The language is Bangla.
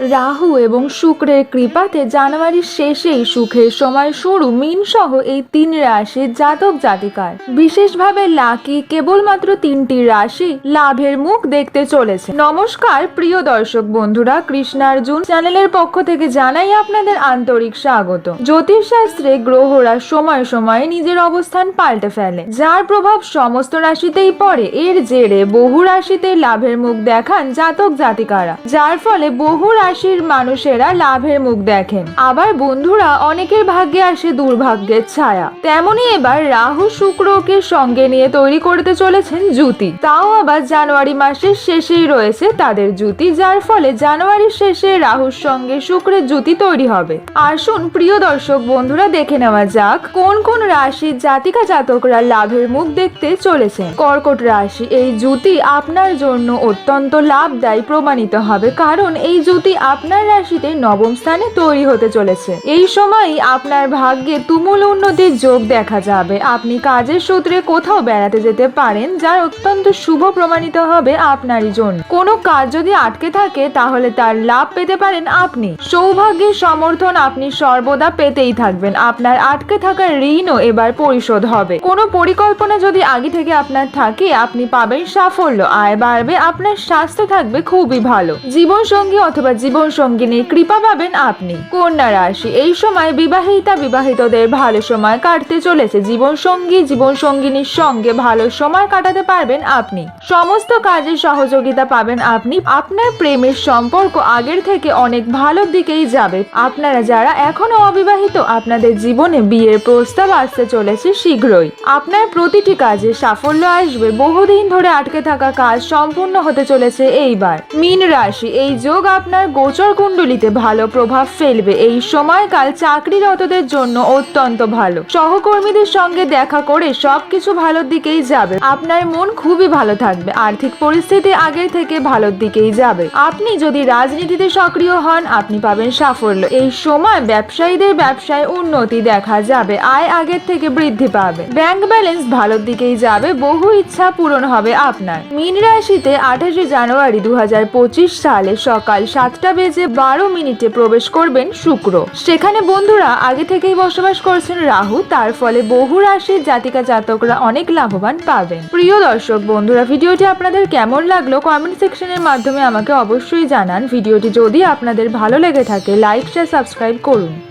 রাহু এবং শুক্রের কৃপাতে জানুয়ারির শেষেই সুখের সময় শুরু মিন সহ এই তিন রাশির জাতক জাতিকার। বিশেষভাবে লাকি কেবলমাত্র তিনটি রাশি লাভের মুখ দেখতে চলেছে। নমস্কার, প্রিয় দর্শক বন্ধুরা কৃষ্ণার্জুন চ্যানেলের পক্ষ থেকে জানাই আপনাদের আন্তরিক স্বাগত। জ্যোতিষশাস্ত্রে গ্রহরা সময় সময়ে নিজের অবস্থান পাল্টে ফেলে। যার প্রভাব সমস্ত রাশিতেই পড়ে, এর জেরে বহু রাশিতে লাভের মুখ দেখান জাতক জাতিকারা। যার ফলে বহু রাশির মানুষেরা লাভের মুখ দেখেন। আবার বন্ধুরা অনেকের ভাগ্যে আসে দুর্ভাগ্যের ছায়া। তেমনি এবার রাহু শুক্রকে সঙ্গে নিয়ে তৈরি করতে চলেছেন জুতি তাও আবার জানুয়ারি মাসের শেষেই রয়েছে তাদের জুতি যার ফলে জানুয়ারির শেষে রাহুর সঙ্গে শুক্রের জুতি তৈরি হবে। আসুন প্রিয় দর্শক বন্ধুরা, দেখে নেওয়া যাক কোন কোন রাশির জাতিকা জাতকরা লাভের মুখ দেখতে চলেছে কর্কট রাশি, এই জুতি আপনার জন্য অত্যন্ত লাভদায়ী প্রমাণিত হবে, কারণ এই জুতি আপনার রাশিতে নবম স্থানে তৈরি হতে চলেছে। এই সময়ই আপনার ভাগ্যে তুমুল উন্নতির যোগ দেখা যাবে। আপনি কাজের সূত্রে কোথাও বেড়াতে যেতে পারেন, যার অত্যন্ত শুভ প্রমাণিত হবে আপনারই জন্য। কোনো কাজ যদি আটকে থাকে, তাহলে তার লাভ পেতে পারেন আপনি। সৌভাগ্যের সমর্থন আপনি সর্বদা পেতেই থাকবেন। আপনার আটকে থাকা ঋণও এবার পরিশোধ হবে। কোনো পরিকল্পনা যদি আগে থেকে আপনার থাকে, আপনি পাবেন সাফল্য। আয় বাড়বে, আপনার স্বাস্থ্য থাকবে খুবই ভালো। জীবন সঙ্গী অথবা জীবন সঙ্গিনীর কৃপা পাবেন আপনি। কন্যা রাশি, এই সময় বিবাহিতা বিবাহিতদের ভালো সময় কাটতে চলেছে। জীবন সঙ্গী জীবন সঙ্গিনীর সঙ্গে ভালো সময় কাটাতে পারবেন আপনি। সমস্ত কাজে সহযোগিতা পাবেন আপনি। আপনার প্রেমের সম্পর্ক আগের থেকে অনেক ভালো দিকেই যাবে। আপনারা যারা এখনও অবিবাহিত, আপনাদের জীবনে বিয়ের প্রস্তাব আসতে চলেছে শীঘ্রই। আপনার প্রতিটি কাজে সাফল্য আসবে। বহুদিন ধরে আটকে থাকা কাজ সম্পূর্ণ হতে চলেছে এইবার। মীন রাশি, এই যোগ আপনার গোচর কুণ্ডলিতে ভালো প্রভাব ফেলবে। এই সময়কাল চাকরিরতদের জন্য অত্যন্ত ভালো। সহকর্মীদের সঙ্গে দেখা করে সবকিছু ভালোর দিকেই যাবে। আপনার মন খুবই ভালো থাকবে। আর্থিক পরিস্থিতি আগের থেকে ভালোর দিকেই যাবে। আপনি যদি রাজনীতিতে সক্রিয় হন, আপনি পাবেন সাফল্য। এই সময় ব্যবসায়ীদের ব্যবসায় উন্নতি দেখা যাবে। আয় আগের থেকে বৃদ্ধি পাবে। ব্যাংক ব্যালেন্স ভালোর দিকেই যাবে। বহু ইচ্ছা পূরণ হবে আপনার। মিন রাশিতে আঠাশে জানুয়ারি দু হাজার পঁচিশ সালে সকাল সাতটা বেজে বারো মিনিটে প্রবেশ করবেন শুক্র। সেখানে বন্ধুরা আগে থেকেই বসবাস করছেন রাহু, তার ফলে বহু রাশির জাতিকা জাতকরা অনেক লাভবান পাবেন। প্রিয় দর্শক, বন্ধুরা, ভিডিওটি আপনাদের কেমন লাগল কমেন্ট সেকশনের মাধ্যমে আমাকে অবশ্যই জানান। ভিডিওটি যদি আপনাদের ভালো লেগে থাকে, লাইক, শেয়ার, সাবস্ক্রাইব করুন।